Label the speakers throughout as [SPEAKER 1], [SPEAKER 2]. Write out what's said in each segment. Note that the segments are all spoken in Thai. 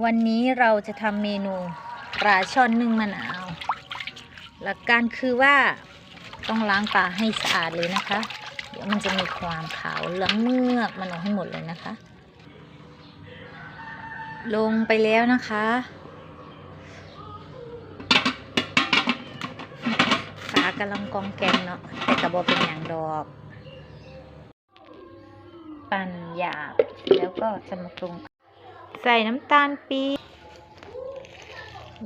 [SPEAKER 1] วันนี้เราจะทำเมนูปลาช่อนนึ่งมะนาว หลักการคือว่าต้องล้างปลาให้สะอาดเลยนะคะ เดี๋ยวมันจะมีความขาวเหลืองเมือกมันออกให้หมดเลยนะคะ ลงไปแล้วนะคะ ปลากำลังกองแกงเนาะแต่กระบอกเป็นอย่างดอก ปั่นหยาบแล้วก็จะมาปรุง ใส่น้ำตาลปี๊บ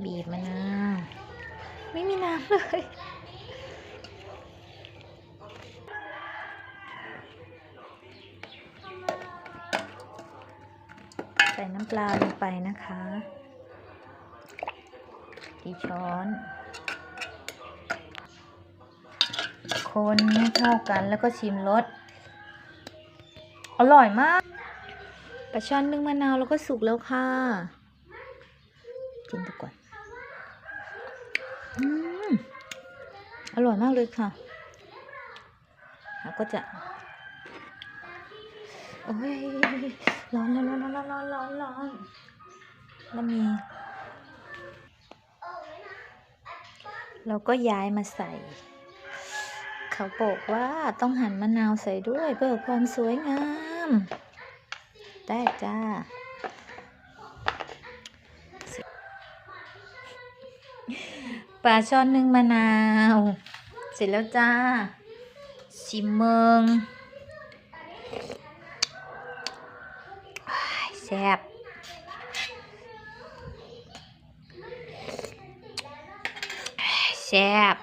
[SPEAKER 1] บีบมะนาวไม่มีน้ำเลยใส่น้ำปลาลงไปนะคะกี่ช้อน คนให้เข้ากันแล้วก็ชิมรส อร่อยมาก ลาช่อนนึ่งมะนาวแล้วก็สุกแล้วค่ะกินดูก่อนอืมอร่อยมากเลยค่ะแล้วก็จะโอ้ยร้อนร้อนร้อนร้อนร้อนร้อนร้อนแล้วมี เราก็ย้ายมาใส่ เขาบอกว่าต้องหั่นมะนาวใส่ด้วยเพื่อความสวยงาม ได้จ้า ปลาช่อนนึ่งมะนาว เสร็จแล้วจ้า ชิมเมืองแซ่บแซ่บ